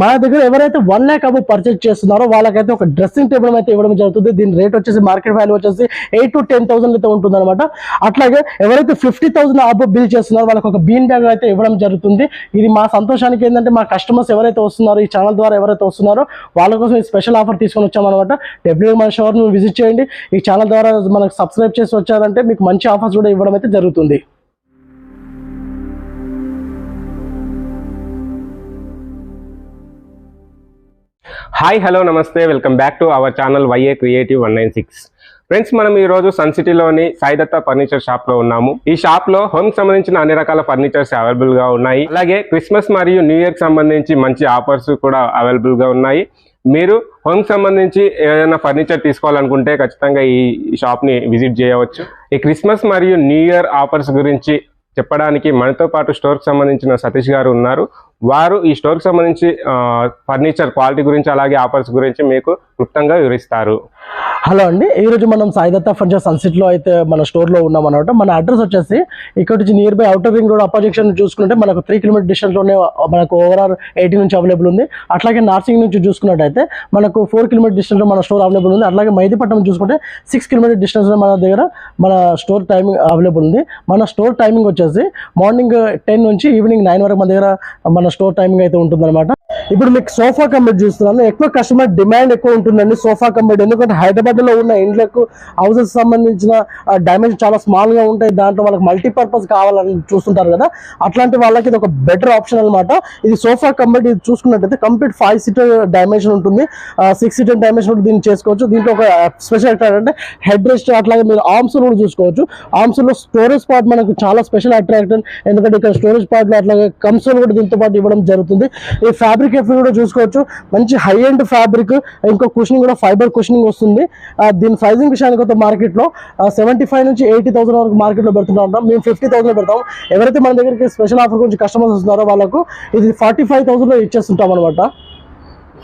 మన దగ్గర ఎవరైతే వన్ ల్యాక్ అబౌవ్ పర్చేజ్ చేస్తున్నారో వాళ్ళకైతే ఒక డ్రెస్సింగ్ టేబుల్ అయితే ఇవ్వడం జరుగుతుంది. దీని రేట్ వచ్చేసి మార్కెట్ వాల్యూ వచ్చేసి ఎయిట్ టు టెన్ థౌసండ్ అయితే ఉంటుంది అనమాట అట్లాగే ఎవరైతే ఫిఫ్టీ థౌసండ్ అబౌవ్ బిల్ చేస్తున్నారో వాళ్ళకి ఒక బీన్ బ్యాగ్ అయితే ఇవ్వడం జరుగుతుంది. ఇది మా సంతోషానికి ఏంటంటే మా కస్టమర్స్ ఎవరైతే వస్తున్నారో ఈ ఛానల్ ద్వారా ఎవరైతే వస్తున్నారో వాళ్ళ కోసం ఈ స్పెషల్ ఆఫర్ తీసుకొని వచ్చామన్నమాట. డెఫినెట్గా మన షోర్ విజిట్ చేయండి. ఈ ఛానల్ ద్వారా మనకు సబ్స్క్రైబ్ చేసి వచ్చారంటే మీకు మంచి ఆఫర్స్ కూడా ఇవ్వడం అయితే జరుగుతుంది. హాయ్ హలో నమస్తే. Welcome back to our channel YA creative one nine six friends మనం ఈ రోజు సన్ సిటీలోని సాయిదత్త ఫర్నిచర్ షాప్లో ఉన్నాము. ఈ షాప్లో హోమ్ సంబంధించిన అన్ని రకాల ఫర్నిచర్స్ అవైలబుల్గా ఉన్నాయి. అలాగే క్రిస్మస్ మరియు న్యూ ఇయర్ సంబంధించి మంచి ఆఫర్స్ కూడా అవైలబుల్గా ఉన్నాయి. మీరు హోమ్ సంబంధించి ఏదైనా ఫర్నిచర్ తీసుకోవాలనుకుంటే ఖచ్చితంగా ఈ షాప్ని విజిట్ చేయవచ్చు. ఈ క్రిస్మస్ మరియు న్యూ ఇయర్ ఆఫర్స్ గురించి చెప్పడానికి మనతో పాటు స్టోర్కి సంబంధించిన సతీష్ గారు ఉన్నారు. వారు ఈ స్టోర్కి సంబంధించి ఫర్నిచర్ క్వాలిటీ గురించి అలాగే ఆఫర్స్ గురించి మీకు క్లుప్తంగా వివరిస్తారు. హలో అండి ఈ రోజు మనం సాయిదత్త ఫర్నిచర్ సన్సెట్లో అయితే మన స్టోర్లో ఉన్నాం అనమాట మన అడ్రస్ వచ్చేసి ఇక్కడ నుంచి near by outer ring road opposition చూసుకుంటే మనకు త్రీ కిలోమీటర్ డిస్టెన్స్లోనే మనకు ఓవరాల్ ఎయిటీ నుంచి అవైలబుల్ ఉంది. అట్లాగే నార్సింగ్ నుంచి చూసుకున్నట్టయితే మనకు ఫోర్ కిలోమీటర్ డిస్టెన్స్లో మన స్టోర్ అవైలబుల్ ఉంది. అట్లాగే మైదీపట్నం చూసుకుంటే సిక్స్ కిలోమీటర్ డిస్టెన్స్లో మన దగ్గర మన స్టోర్ టైమింగ్ అవైలబుల్ ఉంది. మన స్టోర్ టైమింగ్ వచ్చేసి మార్నింగ్ టెన్ నుంచి ఈవినింగ్ నైన్ వరకు మన దగ్గర మన స్టోర్ టైమింగ్ అయితే ఉంటుందన్నమాట. ఇప్పుడు మీకు సోఫా కంబెడ్ చూస్తున్నాను. ఎక్కువ కస్టమర్ డిమాండ్ ఎక్కువ ఉంటుందండి సోఫా కంబెడ్ ఎందుకంటే హైదరాబాద్ లో ఉన్న ఇండ్లకు హౌసెస్ సంబంధించిన డైమెన్షన్ చాలా స్మాల్గా ఉంటాయి. దాంట్లో వాళ్ళకి మల్టీపర్పస్ కావాలని చూస్తుంటారు కదా. అట్లాంటి వాళ్ళకి ఇది ఒక బెటర్ ఆప్షన్ అన్నమాట. ఇది సోఫా కంప్లీట్ ఇది చూసుకున్నట్టయితే కంప్లీట్ ఫైవ్ సీటర్ డైమెన్షన్ ఉంటుంది. సిక్స్ సీటర్ డైమెన్షన్ దీన్ని చేసుకోవచ్చు. దీంట్లో ఒక స్పెషల్ అంటే హెడ్ రెస్ట్ అట్లాగే మీరు ఆర్మ్స్ కూడా చూసుకోవచ్చు. ఆర్మ్స్లో స్టోరేజ్ పార్ట్ మనకు చాలా స్పెషల్ అట్రాక్షన్ ఎందుకంటే ఇక్కడ స్టోరేజ్ పార్ట్లో అట్లాగే కన్సోల్ కూడా దీంతో పాటు ఇవ్వడం జరుగుతుంది. ఈ ఫ్యాబ్రిక్ ఎఫెక్ట్ కూడా చూసుకోవచ్చు. మంచి హై ఎండ్ ఫ్యాబ్రిక్ ఇంకో కుషనింగ్ కూడా ఫైబర్ కుషనింగ్ వస్తుంది. దీని ప్రైజింగ్ విషయానికి వస్తే మార్కెట్లో సెవెంటీ ఫైవ్ నుంచి ఎయిటీ థౌసండ్ వరకు మార్కెట్లో పెడుతుంటా ఉంటాం. మేము ఫిఫ్టీ థౌసండ్ పెడతాం. ఎవరైతే మన దగ్గరికి స్పెషల్ ఆఫర్ గురించి కస్టమర్స్ వస్తున్నారో వాళ్ళకు ఇది ఫార్టీ ఫైవ్ థౌసండ్లో ఇచ్చేస్తుంటాం అనమాట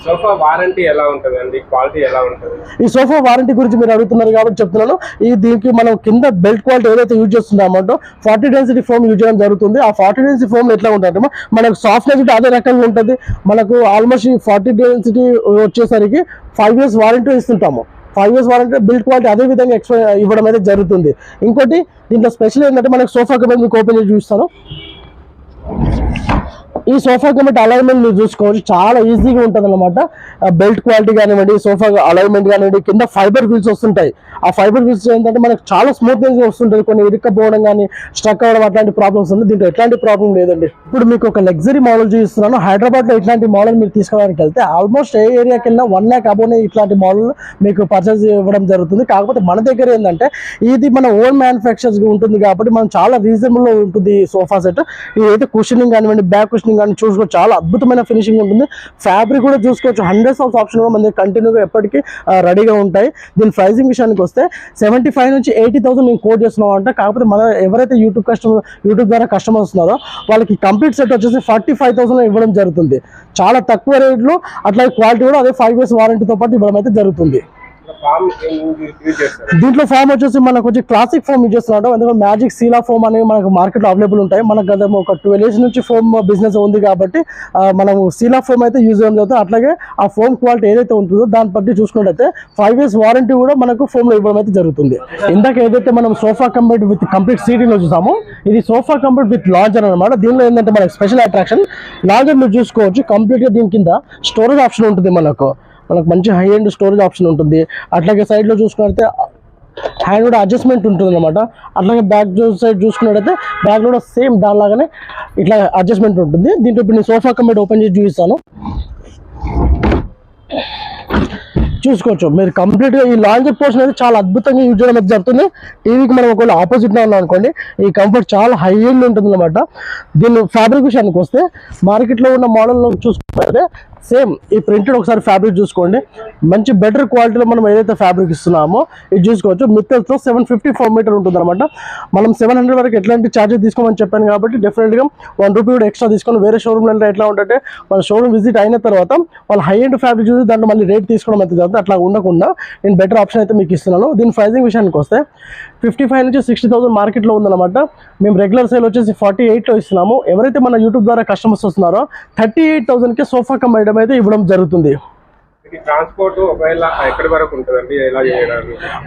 సోఫా వారంటీ ఎలా ఉంటుంది అండి క్వాలిటీ ఎలా ఉంటుంది? ఈ సోఫా వారంటీ గురించి మీరు అడుగుతున్నారు కాబట్టి చెప్తున్నాను. ఈ దీనికి మనం కింద బెల్ట్ క్వాలిటీ ఏదైతే యూజ్ చేస్తున్నామో ఫార్టీ డెన్సిటీ ఫోమ్ యూజ్ చేయడం జరుగుతుంది. ఆ ఫార్టీ డెన్సిటీ ఫోమ్ ఎట్లా ఉంటుంది మనకు సాఫ్ట్నెస్ అదే రకంగా ఉంటుంది. మనకు ఆల్మోస్ట్ ఈ ఫార్టీ డెన్సిటీ వచ్చేసరికి five years warranty ఇస్తుంటాము. Five years warranty build quality అదే విధంగా ఎక్స్ప్లెయిన్ ఇవ్వడం అయితే జరుగుతుంది. ఇంకోటి దీంట్లో స్పెషల్ ఏంటంటే మనకు సోఫా కబెడ్ మీకు ఓపెన్ చేసి చూస్తాను ఈ సోఫా కమిటీ అలైన్మెంట్ మీరు చూసుకోవచ్చు చాలా ఈజీగా ఉంటుంది అనమాట బెల్ట్ క్వాలిటీ కానివ్వండి సోఫా అలైన్మెంట్ కానివ్వండి కింద ఫైబర్ ఫీల్స్ వస్తుంటాయి. ఆ ఫైబర్ ఫీల్స్ ఏంటంటే మనకు చాలా స్మూత్నెస్ వస్తుంటుంది. కొన్ని ఇరుక్కపోవడం కానీ స్ట్రక్ అవ్వడం అట్లాంటి ప్రాబ్లమ్స్ ఉంది దీంట్లో ఎట్లాంటి ప్రాబ్లం లేదండి. ఇప్పుడు మీకు ఒక లగ్జరీ మోడల్ చూపిస్తున్నాను. హైదరాబాద్లో ఇట్లాంటి మోడల్ మీరు తీసుకోవడానికి వెళ్తే ఆల్మోస్ట్ ఏ ఏరియాకి వెళ్ళినా వన్ ల్యాక్ అబోనే ఇట్లాంటి మోడల్ మీకు పర్చేస్ ఇవ్వడం జరుగుతుంది. కాకపోతే మన దగ్గర ఏంటంటే ఇది మన ఓన్ మ్యానుఫ్యాక్చర్స్ ఉంటుంది కాబట్టి మనం చాలా రీజనబుల్లో ఉంటుంది ఈ సోఫా సెట్ ఇదైతే కుషనింగ్ కానివ్వండి బ్యాక్ ఫినిషింగ్ కానీ చూసుకోవచ్చు. చాలా అద్భుతమైన ఫినిషింగ్ ఉంటుంది. ఫ్యాబ్రిక్ కూడా చూసుకోవచ్చు. హండ్రెడ్స్ ఆఫ్ ఆప్షన్ కూడా మన కంటిన్యూగా ఎప్పటికీ రెడీగా ఉంటాయి. దీని ప్రైజింగ్ విషయానికి వస్తే సెవెంటీ ఫైవ్ నుంచి ఎయిటీ థౌసండ్ మేము కోట్ చేస్తున్నాం అంటే కాకపోతే మన ఎవరైతే యూట్యూబ్ కస్టమర్ యూట్యూబ్ ద్వారా కస్టమర్స్ ఉన్నారో వాళ్ళకి కంప్లీట్ సెట్ వచ్చేసి ఫార్టీ ఫైవ్ థౌసండ్ ఇవ్వడం జరుగుతుంది. చాలా తక్కువ రేట్లో అట్లాగే క్వాలిటీ కూడా అదే ఫైవ్ ఇయర్స్ వారంటీతో పాటు ఇవ్వడం అయితే జరుగుతుంది. దీంట్లో ఫామ్ వచ్చేసి మనకు వచ్చి క్లాసిక్ ఫోమ్ యూజ్ చేస్తున్నాడు. ఎందుకంటే మ్యాజిక్ సీలా ఫోమ్ అనేవి మనకు మార్కెట్లో అవైలబుల్ ఉంటాయి. మనకు గత ఒక ట్వెల్వ్ ఇయర్స్ నుంచి ఫోమ్ బిజినెస్ ఉంది కాబట్టి మనం సీలా ఫోమ్ అయితే యూజ్ చేయడం జరుగుతుంది. అట్లాగే ఆ ఫోమ్ క్వాలిటీ ఏదైతే ఉంటుందో దాన్ని బట్టి చూసుకున్నట్టయితే ఫైవ్ ఇయర్స్ వారంటీ కూడా మనకు ఫోమ్లో ఇవ్వడం అయితే జరుగుతుంది. ఇందాక ఏదైతే మనం సోఫా కంప్లీట్ విత్ కంప్లీట్ సీటింగ్లో చూసామో ఇది సోఫా కంప్లీట్ విత్ లాంజర్ అనమాట దీనిలో ఏంటంటే మనకు స్పెషల్ అట్రాక్షన్ లాంజర్ మీరు చూసుకోవచ్చు. కంప్లీట్గా దీని కింద స్టోరేజ్ ఆప్షన్ ఉంటుంది మనకు. మనకు మంచి హై అండ్ స్టోరేజ్ ఆప్షన్ ఉంటుంది. అట్లాగే సైడ్లో చూసుకున్నట్లయితే హ్యాండ్ కూడా అడ్జస్ట్మెంట్ ఉంటుంది అనమాట అట్లాగే బ్యాక్ సైడ్ చూసుకున్నట్టయితే బ్యాక్ కూడా సేమ్ దానిలాగానే ఇట్లా అడ్జస్ట్మెంట్ ఉంటుంది. దీంట్లో ఇప్పుడు నేను సోఫా కమెంట్ ఓపెన్ చేసి చూపిస్తాను. చూసుకోవచ్చు. మీరు కంప్లీట్గా ఈ లాంజ్ పోర్షన్ అయితే చాలా అద్భుతంగా యూజ్ చేయడం అయితే జరుగుతుంది. టీవీకి మనం ఒకవేళ ఆపోజిట్లో ఉన్నాం అనుకోండి ఈ కంఫర్ట్ చాలా హై ఎండ్ ఉంటుంది అనమాట దీని ఫ్యాబ్రిక్ విషయానికి వస్తే మార్కెట్లో ఉన్న మోడల్లో చూసుకుంటే సేమ్ ఈ ప్రింటెడ్ ఒకసారి ఫ్యాబ్రిక్ చూసుకోండి. మంచి బెటర్ క్వాలిటీలో మనం ఏదైతే ఫ్యాబ్రిక్ ఇస్తున్నామో ఇది చూసుకోవచ్చు. మిత్తల్తో సెవెన్ ఫిఫ్టీ ఫోర్ మీటర్ ఉంటుంది అనమాట మనం సెవెన్ హండ్రెడ్ వరకు ఎట్లాంటి ఛార్జెస్ తీసుకోమని చెప్పాను కాబట్టి డెఫినెట్గా వన్ రూపీ కూడా ఎక్స్ట్రా తీసుకొని వేరే షోరూమ్లో అంటే ఎట్లా ఉంటే మన షోరూమ్ విజిట్ అయిన తర్వాత వాళ్ళు హై ఎండ్ ఫ్యాబ్రిక్ చూసి దాంట్లో మళ్ళీ రేట్ తీసుకోవడం అయితే జరుగుతుంది. అట్లా ఉండకుండా నేను బెటర్ ఆప్షన్ అయితే మీకు ఇస్తున్నాను. దీని ప్రైజింగ్ విషయానికి వస్తే ఫిఫ్టీ ఫైవ్ నుంచి సిక్స్టీ థౌసండ్ మార్కెట్లో ఉందన్నమాట. మేము రెగ్యులర్ సేల్ వచ్చేసి ఫార్టీ ఎయిట్లో ఇస్తున్నాము. ఎవరైతే మన యూట్యూబ్ ద్వారా కస్టమర్స్ వస్తున్నారో థర్టీ ఎయిట్ థౌసండ్కి సోఫా కమ్ చేయడం అయితే ఇవ్వడం జరుగుతుంది.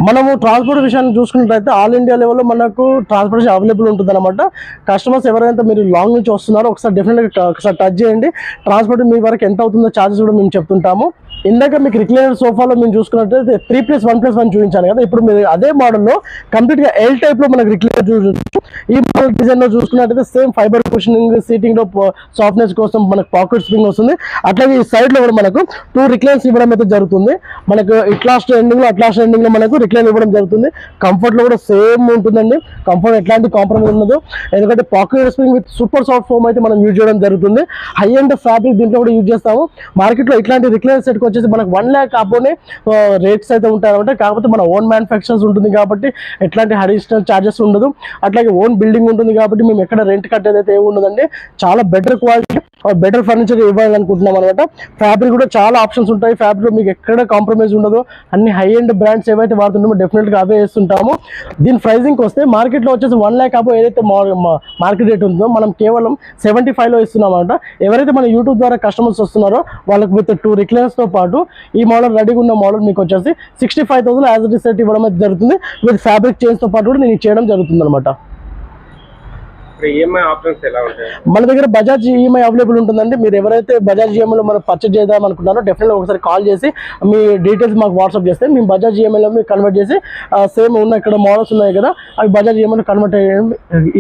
మనము ట్రాన్స్పోర్ట్ విషయాన్ని చూసుకున్నట్లయితే ఆల్ ఇండియా లెవెల్లో మనకు ట్రాన్స్పోర్టేషన్ అవైలబుల్ ఉంటుంది అనమాట కస్టమర్స్ ఎవరైతే మీరు లాంగ్ నుంచి వస్తున్నారో ఒకసారి డెఫినెట్గా ఒకసారి టచ్ చేయండి. ట్రాన్స్పోర్ట్ మీ వరకు ఎంత అవుతుందో ఛార్జెస్ కూడా మేము చెప్తుంటాము. ఇందాక మీకు రిక్లైనర్ సోఫాలో మేము చూసుకున్నట్లయితే three plus one plus one చూపించాను కదా. ఇప్పుడు మీరు అదే మోడల్లో కంప్లీట్గా ఎల్ టైప్లో మనకు రిక్లైనర్ చూడొచ్చు ఈ మోడల్ డిజైన్లో చూసుకున్నట్లయితే సేమ్ ఫైబర్ కుషనింగ్ సీటింగ్లో సాఫ్ట్నెస్ కోసం మనకు పాకెట్ స్ప్రింగ్ వస్తుంది. అట్లాగే ఈ సైడ్లో కూడా మనకు టూ రిక్లైన్స్ ఇవ్వడం అయితే జరుగుతుంది. మనకు ఇట్లాస్ట్ ఎండింగ్లో అట్లాస్ట్ ఎండింగ్లో మనకు రిక్లైన్ ఇవ్వడం జరుగుతుంది. కంఫర్ట్లో కూడా సేమ్ ఉంటుందండి. కంఫర్ట్ ఎట్లాంటి కాంప్రమైజ్ ఉండదు. ఎందుకంటే pocket spring with super soft foam అయితే మనం యూజ్ చేయడం జరుగుతుంది. హై అండ్ ఫ్యాబ్రిక్ దీంట్లో కూడా యూజ్ చేస్తాము. మార్కెట్లో ఇట్లాంటి రిక్లైన్ సెట్ వచ్చేసి మనకు వన్ ల్యాక్ అబ్బోనే రేట్స్ అయితే ఉంటాయన్నమాట. కాకపోతే మన ఓన్ మ్యానుఫ్యాక్చర్స్ ఉంటుంది కాబట్టి ఎట్లాంటి అడిషనల్ ఛార్జెస్ ఉండదు. అట్లాగే ఓన్ బిల్డింగ్ ఉంటుంది కాబట్టి మేము ఎక్కడ రెంట్ కట్టేది అయితే ఏమి ఉండదండి చాలా బెటర్ క్వాలిటీ బెటర్ ఫర్నిచర్ ఇవ్వాలనుకుంటున్నాం అనమాట ఫ్యాబ్రిక్ కూడా చాలా ఆప్షన్స్ ఉంటాయి. ఫ్యాబ్రిక్ మీకు ఎక్కడ కాంప్రమైజ్ ఉండదు. అన్ని హై ఎండ్ బ్రాండ్స్ ఏవైతే వాడుతున్నామో డెఫినెట్గా అవే వేస్తుంటాము. దీని ప్రైజింగ్కి వస్తే మార్కెట్లో వచ్చేసి వన్ ల్యాక్ అబో ఏదైతే మార్కెట్ రేట్ ఉందో మనం కేవలం సెవెంటీ ఫైవ్లో ఇస్తున్నాం అనమాట ఎవరైతే మన యూట్యూబ్ ద్వారా కస్టమర్స్ వస్తున్నారో వాళ్ళకి విత్ టూ రిక్లైన్స్తో పాటు ఈ మోడల్ రెడీగా ఉన్న మోడల్ మీకు వచ్చేసి sixty five thousand as reset set ఇవ్వడం అయితే జరుగుతుంది. విత్ ఫ్యాబ్రిక్ చేంజ్తో పాటు కూడా నేను చేయడం జరుగుతుంది అనమాట ఇప్పుడు ఈఎంఐ ఆప్షన్స్ ఎలా ఉంటాయి మన దగ్గర బజాజ్ ఈఎంఐ అవైలబుల్ ఉంటుందండి. మీరు ఎవరైతే బజాజ్ ఈఎంఐలో మనం పర్చేజ్ చేద్దాం అనుకుంటారో డెఫినెట్గా ఒకసారి కాల్ చేసి మీ డీటెయిల్స్ మాకు వాట్సాప్ చేస్తే మేము బజాజ్ ఈఎంఐలో మీకు కన్వర్ట్ చేసి సేమ్ ఉన్న ఇక్కడ మోడల్స్ ఉన్నాయి కదా అవి బజాజ్ ఈఎంఐలో కన్వర్ట్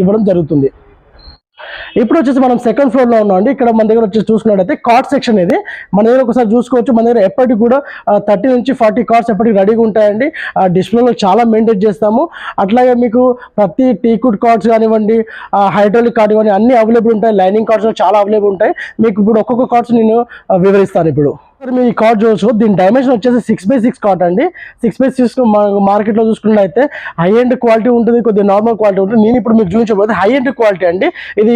ఇవ్వడం జరుగుతుంది. ఇప్పుడు వచ్చేసి మనం సెకండ్ ఫ్లోర్లో ఉన్నాం అండి ఇక్కడ మన దగ్గర వచ్చేసి చూసుకున్నట్టయితే కార్డ్ సెక్షన్ ఇది. మన దగ్గర ఒకసారి చూసుకోవచ్చు. మన దగ్గర ఎప్పటికి కూడా థర్టీ నుంచి ఫార్టీ కార్డ్స్ ఎప్పటికి రెడీగా ఉంటాయండి. ఆ డిస్ప్లేలో చాలా మెయింటైన్ చేస్తాము. అట్లాగే మీకు ప్రతి టీకుడ్ కార్డ్స్ కానివ్వండి హైడ్రాలిక్ కార్డ్ కానివ్వండి అన్ని అవైలబుల్ ఉంటాయి. లైనింగ్ కార్డ్స్ చాలా అవైలబుల్ ఉంటాయి. మీకు ఇప్పుడు ఒక్కొక్క కార్డ్స్ నేను వివరిస్తాను ఇప్పుడు. ఇక్కడ ఈ కార్డ్ చూసుకో దీని డైమెన్షన్ వచ్చేసి సిక్స్ బై సిక్స్ కార్డ్ అండి. సిక్స్ బై సిక్స్ మార్కెట్లో చూసుకున్నట్లయితే హై ఎండ్ క్వాలిటీ ఉంటుంది కొద్దిగా నార్మల్ క్వాలిటీ ఉంటుంది. నేను ఇప్పుడు మీకు చూపించబోతే హై ఎండ్ క్వాలిటీ అండి. ఇది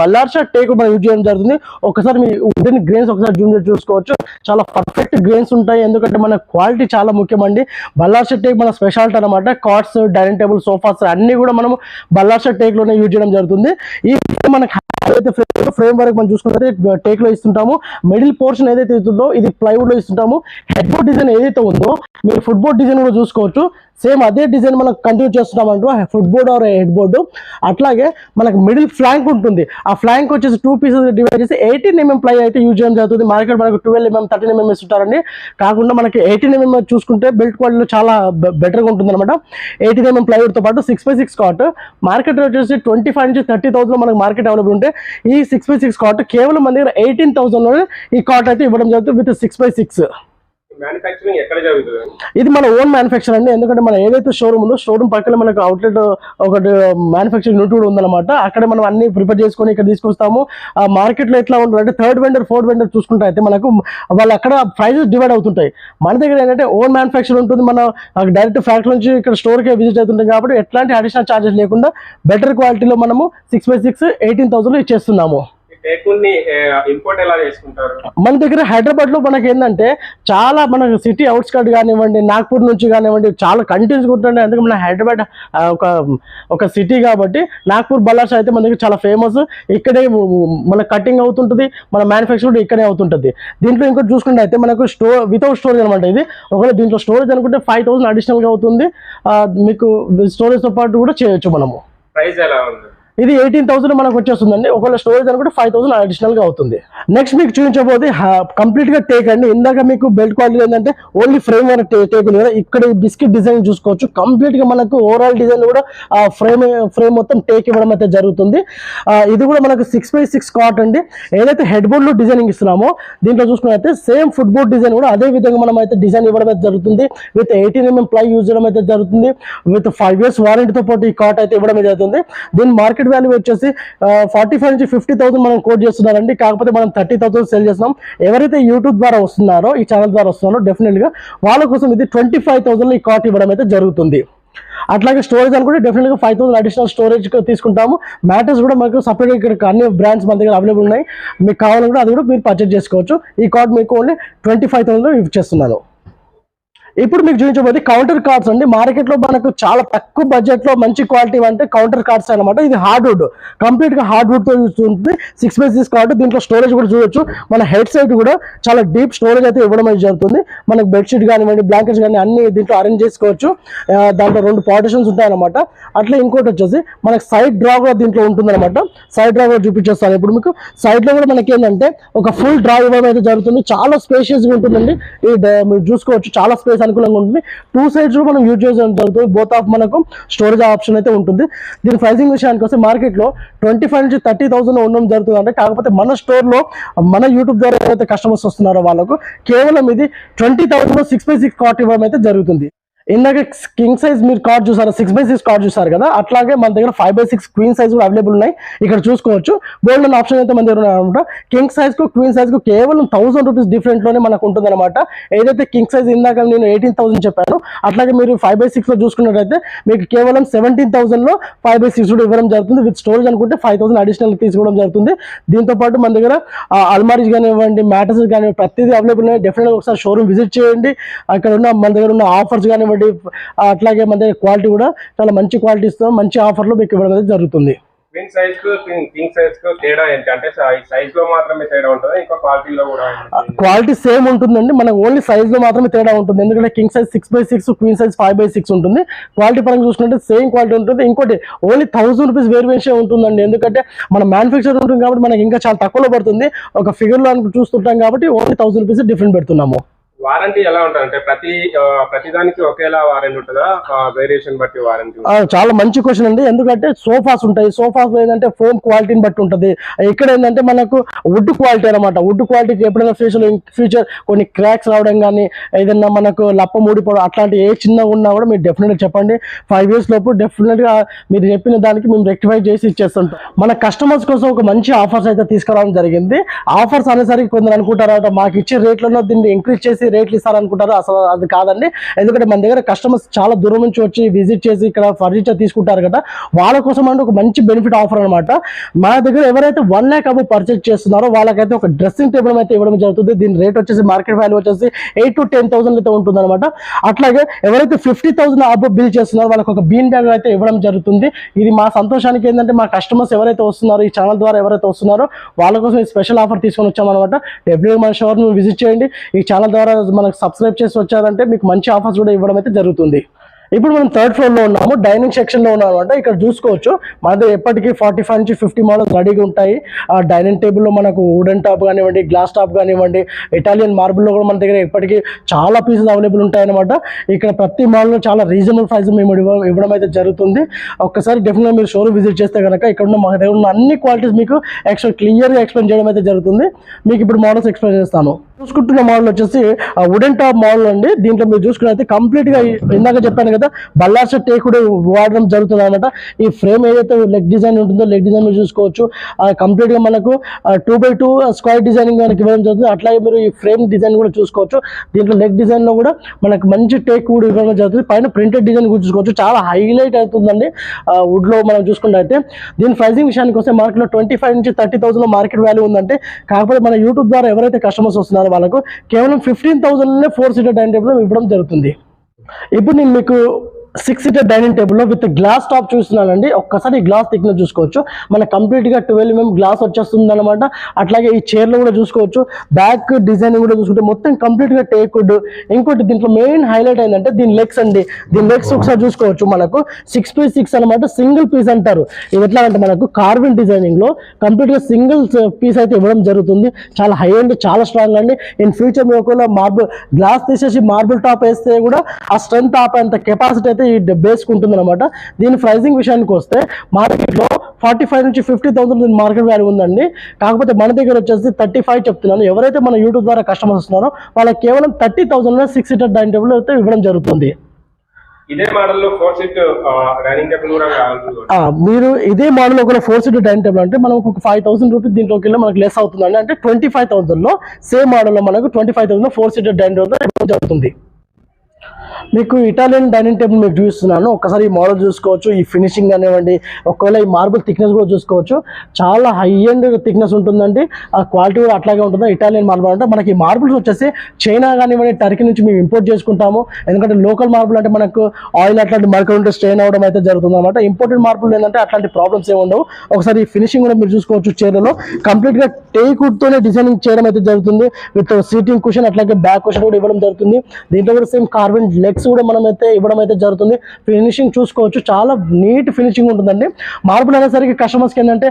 బల్లార్షా టేక్ మనం యూజ్ చేయడం జరుగుతుంది. ఒకసారి మీ వుడెన్ గ్రెయిన్స్ ఒకసారి జూమ్ చేసి చూసుకోవచ్చు. చాలా పర్ఫెక్ట్ గ్రెయిన్స్ ఉంటాయి ఎందుకంటే మన క్వాలిటీ చాలా ముఖ్యమండి. బల్లార్షా టేక్ మన స్పెషాలిటీ అనమాట కార్డ్స్ డైనింగ్ టేబుల్ సోఫాస్ అన్ని కూడా మనం బల్లార్షా టేక్లోనే యూజ్ చేయడం జరుగుతుంది. ఈ మనకి ఏదైతే ఫ్రేమ్ వర్క్ మనం చూసుకుంటే టేక్లో ఇస్తుంటాము. మిడిల్ పోర్షన్ ఏదైతే ఇస్తుందో ఇది ప్లైవుడ్లో ఇస్తుంటాము. హెడ్ బోర్డ్ డిజైన్ ఏదైతే ఉందో మీరు ఫుట్బోర్డ్ డిజైన్ కూడా చూసుకోవచ్చు. సేమ్ అదే డిజైన్ మనం కంటిన్యూ చేస్తున్నామంటూ ఫుట్బోర్డ్ ఆర్ హెడ్ బోర్డు అట్లాగే మనకు మిడిల్ ఫ్లాంక్ ఉంటుంది. ఆ ఫ్లాంక్ వచ్చేసి టూ పీసెస్ డివైడ్ చేసి ఎయిటీన్ ఎంఎం ప్లై అయితే యూజ్ చేయడం జరుగుతుంది. మార్కెట్ మనకు ట్వెల్వ్ ఎంఎం థర్టీన్ ఎంఎం ఇస్తుంటారండి. కాకుండా మనకి ఎయిటీన్ ఎంఎం mm చూసుకుంటే బెల్ట్ క్వాలిటీలో చాలా బెటర్గా ఉంటుంది అనమాట ఎయిటీన్ ఎంఎం ప్లైవుడ్తో పాటు six by six cot market వచ్చేసి ట్వంటీ ఫైవ్ నుంచి థర్టీ థౌసండ్ మనకు మార్కెట్ అవైలబుల్ ఉంటే ఈ సిక్స్ బై సిక్స్ కాట్ కేవలం మన దగ్గర ఎయిటీన్ థౌసండ్లో ఈ కాట్ అయితే ఇవ్వడం జరుగుతుంది with six by six manufacturing ఎక్కడ జరుగుతుంది? ఇది మన ఓన్ మ్యానుఫ్యాక్చర్ అండి. ఎందుకంటే మన ఏదైతే షోరూమ్ ఉందో షోరూమ్ పక్కన మనకు అవుట్లెట్ ఒకటి uh, మ్యానుఫ్యాక్చరింగ్ యూనిట్ కూడా ఉందన్నమాట. అక్కడ మనం అన్ని ప్రిపేర్ చేసుకొని ఇక్కడ తీసుకొస్తాము. ఆ మార్కెట్లో ఎట్లా ఉంటుంది అంటే థర్డ్ వెండర్ ఫోర్త్ వెండర్ చూసుకుంటే అయితే మనకు వాళ్ళు అక్కడ ప్రైజెస్ డివైడ్ అవుతుంటాయి. మన దగ్గర ఏంటంటే ఓన్ మ్యానుఫ్యాక్చర్ ఉంటుంది. మన డైరెక్ట్ ఫ్యాక్టరీ నుంచి ఇక్కడ స్టోర్కే విజిట్ అవుతుంటాం కాబట్టి ఎట్లాంటి అడిషనల్ ఛార్జెస్ లేకుండా బెటర్ క్వాలిటీలో మనము six by six eighteen thousand ఇచ్చేస్తున్నాము. టేకుల్ని ఇంపోర్ట్ ఎలా చేసుకుంటారు? మన దగ్గర హైదరాబాద్లో మనకి ఏంటంటే చాలా మన సిటీ అవుట్స్కట్ కానివ్వండి నాగ్పూర్ నుంచి కానివ్వండి చాలా కంటిన్యూస్ ఉంటుండే అందుకే మన హైదరాబాద్ ఒక ఒక సిటీ కాబట్టి నాగ్పూర్ బల్లార్స్ అయితే మన దగ్గర చాలా ఫేమస్ ఇక్కడే మన కటింగ్ అవుతుంటుంది మన మ్యానుఫ్యాక్చర్ కూడా ఇక్కడే అవుతుంటుంది. దీంట్లో ఇంకోటి చూసుకుంటే అయితే మనకు స్టోర్ వితౌట్ స్టోరేజ్ అనమాట ఇది. ఒకవేళ దీంట్లో స్టోరేజ్ అనుకుంటే ఫైవ్ థౌసండ్ అడిషనల్గా అవుతుంది. మీకు స్టోరేజ్తో పాటు కూడా చేయొచ్చు మనము. ప్రైస్ ఎలా ఉంది? ఇది ఎయిటీన్ థౌసండ్ మనకు వచ్చేస్తుందండి. ఒకవేళ స్టోరేజ్ అనుకుంటే ఫైవ్ థౌసండ్ అడిషనల్గా అవుతుంది. నెక్స్ట్ మీకు చూపించబోతే కంప్లీట్గా టేక్ అండి. ఇందాక మీకు బెల్ట్ క్వాలిటీ ఏంటంటే ఓన్లీ ఫ్రేమ్ వర్క్ టేక్ ఉంది కదా. ఇక్కడ బిస్కెట్ డిజైన్ చూసుకోవచ్చు. కంప్లీట్గా మనకు ఓవరాల్ డిజైన్ కూడా ఆ ఫ్రేమ్ ఫ్రేమ్ మొత్తం టేక్ ఇవ్వడం అయితే జరుగుతుంది. ఇది కూడా మనకు సిక్స్ బై సిక్స్ కాట్ అండి. ఏదైతే హెడ్ బోర్డ్లో డిజైనింగ్ ఇస్తున్నామో దీంట్లో చూసుకున్నైతే సేమ్ ఫుట్బోర్డ్ డిజైన్ కూడా అదే విధంగా మనం అయితే డిజైన్ ఇవ్వడం అయితే జరుగుతుంది. With eighteen MM ply use చేయడం అయితే జరుగుతుంది. విత్ ఫైవ్ ఇయర్స్ వారంటీతో పాటు ఈ కాట్ అయితే ఇవ్వడం జరుగుతుంది. దీని మార్కెట్ వాల్యూ వచ్చేసి ఫార్టీ ఫైవ్ నుంచి ఫిఫ్టీ థౌసండ్ మనం కోట్ చేస్తున్నారండి. కాకపోతే మనం థర్టీ థౌసండ్ సెల్ చేస్తున్నాం. ఎవరైతే యూట్యూబ్ ద్వారా వస్తున్నారో ఈ ఛానల్ ద్వారా వస్తున్నారో డెఫినెట్గా వాళ్ళ కోసం ఇది ట్వంటీ ఫైవ్ థౌసండ్ ఈ కాట్ ఇవ్వడం అయితే జరుగుతుంది. అట్లాగే స్టోరేజ్ అనుకుంటే డెఫినెట్గా ఫైవ్ థౌసండ్ అడిషనల్ స్టోరేజ్ తీసుకుంటాము. మ్యాటర్స్ కూడా మనకు సపరేట్గా ఇక్కడ అన్ని బ్రాండ్స్ మన దగ్గర అవైలబుల్ ఉన్నాయి. మీకు కావాలనుకుంటే అది కూడా మీరు పర్చేజ్ చేసుకోవచ్చు. ఈ కార్డ్ మీకు ఓన్లీ ట్వంటీ ఫైవ్ థౌసండ్లో ఇచ్చేస్తున్నాను. ఇప్పుడు మీకు చూపించబోతే కౌంటర్ కార్డ్స్ అండి. మార్కెట్లో మనకు చాలా తక్కువ బడ్జెట్లో మంచి క్వాలిటీ అంటే కౌంటర్ కార్డ్స్ అన్నమాట. ఇది హార్డ్వుడ్ కంప్లీట్గా హార్డ్వుడ్తో ఉంటుంది సిక్స్ బై సిక్స్ కార్డు దీంట్లో స్టోరేజ్ కూడా చూడొచ్చు. మన హెడ్ సైడ్ కూడా చాలా డీప్ స్టోరేజ్ అయితే ఇవ్వడం అయితే జరుగుతుంది. మనకు బెడ్షీట్ కానివ్వండి బ్లాంకెట్స్ కానీ అన్ని దీంట్లో అరేంజ్ చేసుకోవచ్చు. దాంట్లో రెండు పార్టిషన్స్ ఉంటాయన్నమాట. అట్లా ఇంకోటి వచ్చేసి మనకి సైడ్ డ్రా కూడా దీంట్లో ఉంటుందన్నమాట. సైడ్ డ్రా కూడా చూపించేస్తాను ఇప్పుడు మీకు. సైడ్లో కూడా మనకి ఏంటంటే ఒక ఫుల్ డ్రా ఇవ్వడం అయితే జరుగుతుంది. చాలా స్పేషియస్గా ఉంటుందండి. ఈ మీరు చూసుకోవచ్చు. చాలా స్పేస్ అనుకూలంగా ఉంటుంది. టూ సైడ్స్ కూడా మనం యూజ్ చేయడం జరుగుతుంది బోత్ ఆఫ్ మనకు స్టోరేజ్ ఆప్షన్ అయితే ఉంటుంది. దీని ప్రైసింగ్ విషయానికి వస్తే మార్కెట్లో ట్వంటీ ఫైవ్ నుంచి థర్టీ థౌసండ్ ఉండడం జరుగుతుంది అంటే కాకపోతే మన స్టోర్లో మన యూట్యూబ్ ద్వారా ఎవరైతే కస్టమర్స్ వస్తున్నారో వాళ్ళకు కేవలం ఇది ట్వంటీ థౌసండ్లో సిక్స్ బై సిక్స్ కాట్ ఇవ్వడం అయితే జరుగుతుంది. ఇందాక కింగ్ సైజ్ మీరు కార్డ్ చూసారు? సిక్స్ బై సిక్స్ కార్డ్ చూసారు కదా? అట్లాగే మన దగ్గర five by six queen size కూడా అవైలబుల్ ఉన్నాయి. ఇక్కడ చూసుకోవచ్చు. గోల్డ్ అనే ఆప్షన్ అయితే మన దగ్గర ఉన్నాయన్నమాట కింగ్ సైజ్కు క్వీన్ సైజ్కు కేవలం థౌసండ్ రూపీస్ డిఫరెంట్లోనే మనకు ఉంటుందన్నమాట. ఏదైతే కింగ్ సైజ్ ఇందాక నేను ఎయిటీన్ థౌసండ్ చెప్పాను అట్లాగే మీరు ఫైవ్ బై సిక్స్లో చూసుకున్నట్టయితే మీకు కేవలం సెవెంటీన్ థౌసండ్లో ఫైవ్ బై సిక్స్ కూడా ఇవ్వడం జరుగుతుంది. విత్ స్టోరేజ్ అనుకుంటే ఫైవ్ థౌసండ్ అడిషనల్ తీసుకోవడం జరుగుతుంది. దీంతో పాటు మన దగ్గర అల్మారీస్ కానివ్వండి మ్యాటర్స్ కానివ్వండి ప్రతిదీ అవైలబుల్ ఉన్నాయి. డెఫినెట్గా ఒకసారి షోరూమ్ విజిట్ చేయండి. అక్కడ ఉన్న మన దగ్గర ఉన్న ఆఫర్స్ కానివ్వండి ఆ, అట్లాగే మన దగ్గర క్వాలిటీ కూడా చాలా మంచి క్వాలిటీ ఇస్తాం. మంచి ఆఫర్లో మీకు ఇవ్వడం అనేది జరుగుతుంది. క్వీన్ సైజ్కు కింగ్ సైజ్కు తేడా ఏంటి? అంటే సైజ్లో మాత్రమే తేడా ఉంటుంది? ఇంకా క్వాలిటీలో కూడా ఏంటి? క్వాలిటీ సేమ్ ఉంటుందండి. మనకు ఓన్లీ సైజ్లో మాత్రమే తేడా ఉంటుంది. ఎందుకంటే king size six by six queen size five by six ఉంటుంది. క్వాలిటీ పరంగా చూసుకుంటే సేమ్ క్వాలిటీ ఉంటుంది. ఇంకోటి ఓన్లీ థౌసండ్ రూపీస్ వేరియేషన్ ఉంటుందండి. ఎందుకంటే మన మ్యానుఫ్యాక్చర్ ఉంటుంది కాబట్టి మనకి ఇంకా చాలా తక్కువలో పడుతుంది. ఒక ఫిగర్లో చూస్తుంటాం కాబట్టి ఓన్లీ థౌసండ్ రూపీస్ డిఫరెంట్ పెడుతున్నాము. వారంటీ ఎలా ఉంటుంది? అంటే ప్రతి ప్రతిదానికి ప్రతి దానికి ఒకేలా వారంటీ ఉంటుందా? వేరియేషన్ బట్టి వారంటీ చాలా మంచి క్వశ్చన్ అండి. ఎందుకంటే సోఫాస్ ఉంటాయి. సోఫాస్ ఏంటంటే ఫోమ్ క్వాలిటీని బట్టి ఉంటుంది. ఇక్కడ ఏంటంటే మనకు వుడ్ క్వాలిటీ అనమాట వుడ్ క్వాలిటీకి ఎప్పుడైనా ఫ్యూచర్ ఫ్యూచర్ కొన్ని క్రాక్స్ రావడం కానీ ఏదైనా మనకు లప్ప మూడిపోవడం అట్లాంటి ఏ చిన్నగా ఉన్నా కూడా మీరు డెఫినెట్గా చెప్పండి. ఫైవ్ ఇయర్స్ లోపు డెఫినెట్గా మీరు చెప్పిన దానికి మేము రెక్టిఫై చేసి ఇచ్చేస్తుంటాం మన కస్టమర్స్ కోసం ఒక మంచి ఆఫర్స్ అయితే తీసుకురావడం జరిగింది. ఆఫర్స్ అనేసరికి కొందరు అనుకుంటారట మాకు ఇచ్చే రేట్లలో దీన్ని ఇంక్రీజ్ చేసి రేట్లు ఇస్తారనుకుంటారు. అసలు అది కాదండి. ఎందుకంటే మన దగ్గర కస్టమర్స్ చాలా దూరం నుంచి వచ్చి విజిట్ చేసి ఇక్కడ ఫర్నిచర్ తీసుకుంటారు కదా. వాళ్ళ కోసం అంటే ఒక మంచి బెనిఫిట్ ఆఫర్ అనమాట మా దగ్గర ఎవరైతే వన్ ల్యాక్ అబౌ పర్చేజ్ చేస్తున్నారో వాళ్ళకైతే ఒక డ్రెస్సింగ్ టేబుల్ అయితే ఇవ్వడం జరుగుతుంది. దీని రేట్ వచ్చేసి మార్కెట్ వాల్యూ వచ్చేసి ఎయిట్ టు టెన్ థౌసండ్ అయితే ఉంటుంది అనమాట అట్లాగే ఎవరైతే ఫిఫ్టీ థౌసండ్ అబ్బో బిల్ చేస్తున్నారో వాళ్ళకి ఒక బీన్ బ్యాగ్ అయితే ఇవ్వడం జరుగుతుంది. ఇది మా సంతోషానికి ఏంటంటే మా కస్టమర్స్ ఎవరైతే వస్తున్నారో ఈ ఛానల్ ద్వారా ఎవరైతే వస్తున్నారో వాళ్ళ కోసం ఈ స్పెషల్ ఆఫర్ తీసుకొని వచ్చామన్నమాట. డెఫినెట్గా మన షోర్ విజిట్ చేయండి. ఈ ఛానల్ ద్వారా మనకు సబ్స్క్రైబ్ చేసి వచ్చారంటే మీకు మంచి ఆఫర్స్ కూడా ఇవ్వడం అయితే జరుగుతుంది. ఇప్పుడు మనం థర్డ్ ఫ్లోర్లో ఉన్నాము డైనింగ్ సెక్షన్లో ఉన్నాం ఇక్కడ చూసుకోవచ్చు మన దగ్గర ఎప్పటికీ ఫార్టీ ఫైవ్ నుంచి ఫిఫ్టీ మోడల్స్ రెడీగా ఉంటాయి. ఆ డైనింగ్ టేబుల్లో మనకు వుడెన్ టాప్ కానివ్వండి గ్లాస్ టాప్ కానివ్వండి ఇటాలియన్ మార్బుల్లో కూడా మన దగ్గర ఎప్పటికీ చాలా పీసెస్ అవైలబుల్ ఉంటాయన్నమాట. ఇక్కడ ప్రతి మోడల్ చాలా రీజనబుల్ ప్రైస్ మేము ఇవ్వడం అయితే జరుగుతుంది. ఒక్కసారి డెఫినెట్గా మీరు షోరూమ్ విజిట్ చేస్తే కనుక ఇక్కడ ఉన్న మన దగ్గర ఉన్న అన్ని క్వాలిటీస్ మీకు ఎక్స్ట్రా క్లియర్గా ఎక్స్ప్లెయిన్ చేయడం అయితే జరుగుతుంది. మీకు ఇప్పుడు మోడల్స్ ఎక్స్ప్లెయిన్ చేస్తాను. చూసుకుంటున్న మోడల్ వచ్చేసి వుడెన్ టాప్ మోడల్ అండి. దీంట్లో మీరు చూసుకున్నైతే కంప్లీట్గా ఇందాక చెప్పాను కదా బల్లార్స్ టేకుడు వాడడం జరుగుతుంది అనమాట ఈ ఫ్రేమ్ ఏదైతే లెగ్ డిజైన్ ఉంటుందో లెగ్ డిజైన్ మీరు చూసుకోవచ్చు. కంప్లీట్గా మనకు two by two square designing మనకి ఇవ్వడం జరుగుతుంది. అట్లాగే మీరు ఈ ఫ్రేమ్ డిజైన్ కూడా చూసుకోవచ్చు. దీంట్లో లెగ్ డిజైన్లో కూడా మనకు మంచి టేక్ వుడ్ ఇవ్వడం జరుగుతుంది. పైన ప్రింటెడ్ డిజైన్ కూడా చూసుకోవచ్చు. చాలా హైలైట్ అవుతుందండి. వుడ్లో మనం చూసుకుంటే అయితే దీని ప్రైజింగ్ విషయానికి వస్తే మార్కెట్లో ట్వంటీ ఫైవ్ నుంచి థర్టీ థౌసండ్ మార్కెట్ వాల్యూ ఉందంటే కాకపోతే మన యూట్యూబ్ ద్వారా ఎవరైతే కస్టమర్స్ వస్తున్నారో వాళ్ళకు కేవలం fifteen thousand four seater dining table ఇవ్వడం జరుగుతుంది. ఇప్పుడు నేను మీకు సిక్స్ సీటర్ డైనింగ్ టేబుల్లో విత్ గ్లాస్ టాప్ చూస్తున్నానండి. ఒక్కసారి ఈ గ్లాస్ థిక్నెస్ చూసుకోవచ్చు. మన కంప్లీట్గా ట్వెల్వ్ ఎంఎం mm గ్లాస్ వచ్చేస్తుంది అనమాట అట్లాగే ఈ చైర్లో కూడా చూసుకోవచ్చు. బ్యాక్ డిజైన్ కూడా చూసుకుంటే మొత్తం కంప్లీట్గా టేకుడ్ ఇంకోటి దీంట్లో మెయిన్ హైలైట్ ఏంటంటే దీని లెగ్స్ అండి. దీని లెగ్స్ ఒకసారి చూసుకోవచ్చు మనకు. సిక్స్ పీస్ సిక్స్ అనమాట సింగిల్ పీస్ అంటారు. ఇది ఎట్లా అంటే మనకు కార్బన్ డిజైనింగ్లో సింగిల్ పీస్ అయితే ఇవ్వడం జరుగుతుంది. చాలా హై అండ్ చాలా స్ట్రాంగ్ అండి. ఇన్ ఫ్యూచర్ మీరు ఒకవేళ మార్బుల్ గ్లాస్ తీసేసి మార్బుల్ టాప్ వేస్తే కూడా ఆ స్ట్రెంత్ ఆప్ అంత కెపాసిటీ అయితే ఈ బేస్ ఉంటుంది అనమాట దీని ప్రైసింగ్ విషయానికి వస్తే మార్కెట్లో ఫార్టీ ఫైవ్ నుంచి ఫిఫ్టీ థౌసండ్ దీని మార్కెట్ వాల్యూ ఉందండి. కాకపోతే మన దగ్గర వచ్చేసి థర్టీ ఫైవ్ చెప్తున్నాను. ఎవరైతే మన యూట్యూబ్ ద్వారా కస్టమర్స్ వస్తున్నారో వాళ్ళకి కేవలం thirty thousand six seater dining table అయితే ఇవ్వడం జరుగుతుంది. ఇదే మోడల్లో ఫోర్ సీట్ డైనింగ్ టేబుల్ కూడా మీరు ఇదే మోడల్ ఒక ఫోర్ సీటర్ డైనింగ్ టేబుల్ అంటే మనకు ఒక ఫైవ్ థౌసండ్ రూపీస్ దీంట్లోకి వెళ్ళి మనకు లెస్ అవుతుందండి. అంటే ట్వంటీ ఫైవ్ థౌసండ్లో సేమ్ మోడల్లో మనకు twenty five thousand four seater dining table జరుగుతుంది. మీకు ఇటాలియన్ డైనింగ్ టేబుల్ మీకు చూపిస్తున్నాను ఒకసారి ఈ మోడల్ చూసుకోవచ్చు ఈ ఫినిషింగ్ కానివ్వండి ఒకవేళ ఈ మార్బుల్ థిక్నెస్ కూడా చూసుకోవచ్చు. చాలా హై అండ్ థిక్నెస్ ఉంటుందండి. ఆ క్వాలిటీ కూడా అట్లాగే ఉంటుంది. ఇటాలియన్ మార్బుల్ అంటే మనకి మార్బుల్స్ వచ్చేసి చైనా కానివ్వండి టర్కీ నుంచి మేము ఇంపోర్ట్ చేసుకుంటాము. ఎందుకంటే లోకల్ మార్బుల్ అంటే మనకు ఆయిల్ అట్లాంటి మరకలు ఉంటే స్ట్రెయిన్ అవడం అయితే జరుగుతుంది అనమాట ఇంపోర్టెడ్ మార్బుల్ ఏంటంటే అట్లాంటి ప్రాబ్లమ్స్ ఏమి ఉండవు. ఒకసారి ఈ ఫినిషింగ్ కూడా మీరు చూసుకోవచ్చు చీరలో. కంప్లీట్గా టేకుడ్తోనే డిజైనింగ్ చేయడం అయితే జరుగుతుంది. విత్ సీటింగ్ కుషన్ అట్లాగే బ్యాక్ కుషన్ కూడా ఇవ్వడం జరుగుతుంది. దీంట్లో కూడా సేమ్ కార్బన్ లెగ్స్ కూడా మనం అయితే ఇవ్వడం అయితే జరుగుతుంది. ఫినిషింగ్ చూసుకోవచ్చు. చాలా నీట్ ఫినిషింగ్ ఉంటుందండి. మార్బుల్ అనేసరికి కస్టమర్స్కి ఏంటంటే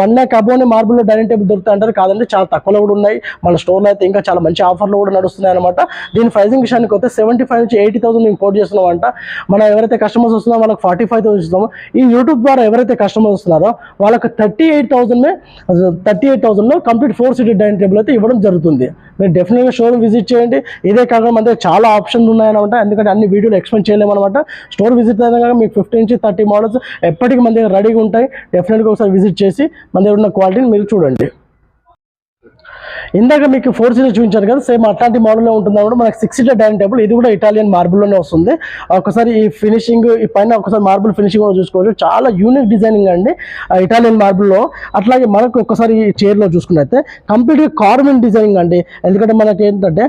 వన్ ల్యాక్ అబోనే మార్బుల్ డైనింగ్ టేబుల్ దొరుకుతాయి అంటారు. కాదండి చాలా తక్కువలో కూడా ఉన్నాయి. మన స్టోర్లో అయితే ఇంకా చాలా మంచి ఆఫర్లు కూడా నడుస్తున్నాయి అనమాట దీని ప్రైసింగ్ విషయానికి వస్తే సెవెంటీ ఫైవ్ నుంచి ఎయిటీ థౌసండ్ ఇంపోర్ట్ చేస్తున్నాం అంట మనం ఎవరైతే కస్టమర్స్ వస్తున్నారో వాళ్ళకి ఫార్టీ ఫైవ్ థౌసండ్ ఇస్తామో ఈ యూట్యూబ్ ద్వారా ఎవరైతే కస్టమర్స్ వస్తున్నారో వాళ్ళకి thirty eight thousand thirty eight థౌసండ్లో complete four seated dining table అయితే ఇవ్వడం జరుగుతుంది. మీరు డెఫినెట్గా షోరూమ్ విజిట్ చేయండి. ఇదే కాకుండా మన దగ్గర చాలా ఆప్షన్లు ఉన్నాయన్నమాట. ఎందుకంటే అన్ని వీడియోలు ఎక్స్ప్లెయిన్ చేయలేమన్నమాట. స్టోర్ విజిట్ అయినా మీకు ఫిఫ్టీ నుంచి థర్టీ మోడల్స్ ఎప్పటికీ మన దగ్గర రెడీగా ఉంటాయి. డెఫినెట్గా ఒకసారి విజిట్ చేసి మన దగ్గర ఉన్న క్వాలిటీని మీరు చూడండి. ఇందాక మీకు ఫోర్ సీటర్ చూపించాను కదా సేమ్ అట్లాంటి మోడల్లో ఉంటుంది కూడా మనకి సిక్స్ సీటర్ డైనింగ్ టేబుల్ ఇది కూడా ఇటాలియన్ మార్బుల్లోనే వస్తుంది. ఒకసారి ఈ ఫినిషింగ్ ఈ పైన ఒకసారి మార్బుల్ ఫినిషింగ్ కూడా చూసుకోవచ్చు. చాలా యూనిక్ డిజైనింగ్ అండి ఇటాలియన్ మార్బుల్లో అట్లాగే మనకు ఒకసారి ఈ చైర్లో చూసుకున్నైతే కంప్లీట్గా కార్మిన్ డిజైనింగ్ అండి. ఎందుకంటే మనకి ఏంటంటే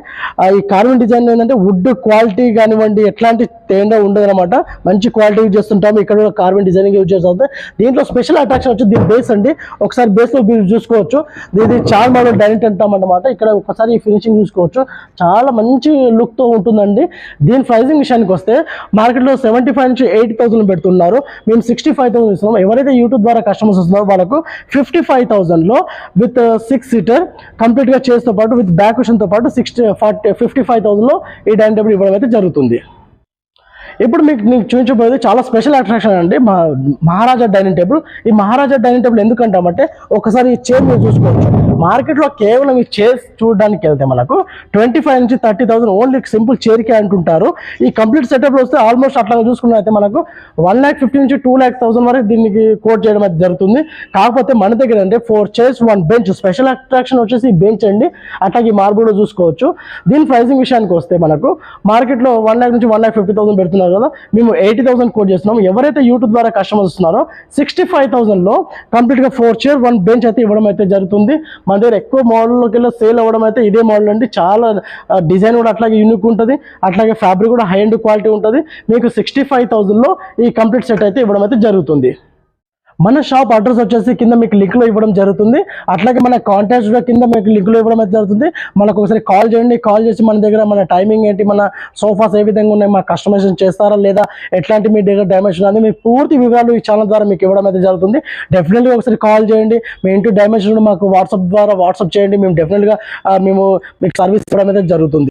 ఈ కార్బన్ డిజైన్ ఏంటంటే వుడ్ క్వాలిటీ కానివ్వండి ఎట్లాంటి తేడా ఉండదు అనమాట మంచి క్వాలిటీ యూజ్ చేస్తుంటాము ఇక్కడ కూడా కార్బన్ డిజైనింగ్ యూజ్ చేస్తుంది దీంట్లో స్పెషల్ అట్రాక్షన్ వచ్చి దీని బేస్ అండి. ఒకసారి బేస్లో మీరు చూసుకోవచ్చు. ఇది చాలా మోడల్ డైనింగ్ అంటాం అన్నమాట. ఇక్కడ ఒకసారి ఈ ఫినిషింగ్ చూసుకోవచ్చు. చాలా మంచి లుక్తో ఉంటుందండి. దీని ప్రైజింగ్ విషయానికి వస్తే మార్కెట్లో సెవెంటీ ఫైవ్ నుంచి ఎయిట్ థౌసండ్ పెడుతున్నారు. మేము సిక్స్టీ ఫైవ్ థౌసండ్ ఇస్తున్నాం. ఎవరైతే యూట్యూబ్ ద్వారా కస్టమర్స్ వస్తున్నారో వాళ్ళకు ఫిఫ్టీ ఫైవ్ థౌసండ్లో విత్ సిక్స్ సీటర్ కంప్లీట్గా చేస్తో పాటు విత్ బ్యాక్ విషన్తో పాటు సిక్స్టీ ఫార్టీ ఫిఫ్టీ ఫైవ్ థౌసండ్లో ఈ డైనింగ్ టేబుల్ ఇవ్వడం అయితే జరుగుతుంది. ఇప్పుడు మీకు మీకు చూపించబోయేది చాలా స్పెషల్ అట్రాక్షన్ అండి. మా మహారాజా డైనింగ్ టేబుల్. ఈ మహారాజా డైనింగ్ టేబుల్ ఎందుకంటామంటే ఒకసారి ఈ చైర్ మీరు చూసుకోవచ్చు. మార్కెట్లో కేవలం ఈ చైర్స్ చూడడానికి వెళ్తే మనకు ట్వంటీ ఫైవ్ నుంచి థర్టీ థౌసండ్ ఓన్లీ సింపుల్ చైర్కే అంటుంటారు. ఈ కంప్లీట్ సెటప్లో వస్తే ఆల్మోస్ట్ అట్లా చూసుకున్నైతే మనకు వన్ ల్యాక్ ఫిఫ్టీ నుంచి టూ ల్యాక్ థౌసండ్ వరకు దీనికి కోట్ చేయడం అయితే జరుగుతుంది. కాకపోతే మన దగ్గర అంటే four chairs one bench special attraction వచ్చేసి ఈ బెంచ్ అండి. అట్లాగే మార్బుల్ చూసుకోవచ్చు. దీని ప్రైసింగ్ విషయానికి వస్తే మనకు మార్కెట్లో వన్ ల్యాక్ నుంచి వన్ ల్యాక్ ఫిఫ్టీ థౌసండ్ పెడుతున్నారు కదా మేము ఎయిటీ థౌసండ్ కోట్ చేస్తున్నాం. ఎవరైతే యూట్యూబ్ ద్వారా కస్టమర్స్ వస్తున్నారో సిక్స్టీ ఫైవ్ థౌసండ్లో కంప్లీట్గా ఫోర్ చైర్ వన్ బెంచ్ అయితే ఇవ్వడం అయితే జరుగుతుంది. మన దగ్గర ఎక్కువ మోడల్లోకి వెళ్ళి సేల్ అవ్వడం అయితే ఇదే మోడల్ అండి. చాలా డిజైన్ కూడా అట్లాగే యూనిక్ ఉంటుంది. అట్లాగే ఫ్యాబ్రిక్ కూడా హై అండ్ క్వాలిటీ ఉంటుంది. మీకు సిక్స్టీ ఫైవ్ థౌజండ్లో ఈ కంప్లీట్ సెట్ అయితే ఇవ్వడం అయితే జరుగుతుంది. మన షాప్ అడ్రస్ వచ్చేసి కింద మీకు లింక్లో ఇవ్వడం జరుగుతుంది. అట్లాగే మన కాంటాక్ట్స్ కూడా కింద మీకు లింక్లో ఇవ్వడం అయితే జరుగుతుంది. మనకు ఒకసారి కాల్ చేయండి. కాల్ చేసి మన దగ్గర మన టైమింగ్ ఏంటి మన సోఫాస్ ఏ విధంగా ఉన్నాయి మన కస్టమైజేషన్ చేస్తారా లేదా ఎట్లాంటి మీ దగ్గర డైమెన్షన్ అనేది మీకు పూర్తి వివరాలు ఈ ఛానల్ ద్వారా మీకు ఇవ్వడం అయితే జరుగుతుంది. డెఫినెట్గా ఒకసారి కాల్ చేయండి. మీ ఇంటి డైమెన్షన్ మాకు వాట్సాప్ ద్వారా వాట్సాప్ చేయండి. మేము డెఫినెట్గా మేము మీకు సర్వీస్ ఇవ్వడం అయితే జరుగుతుంది.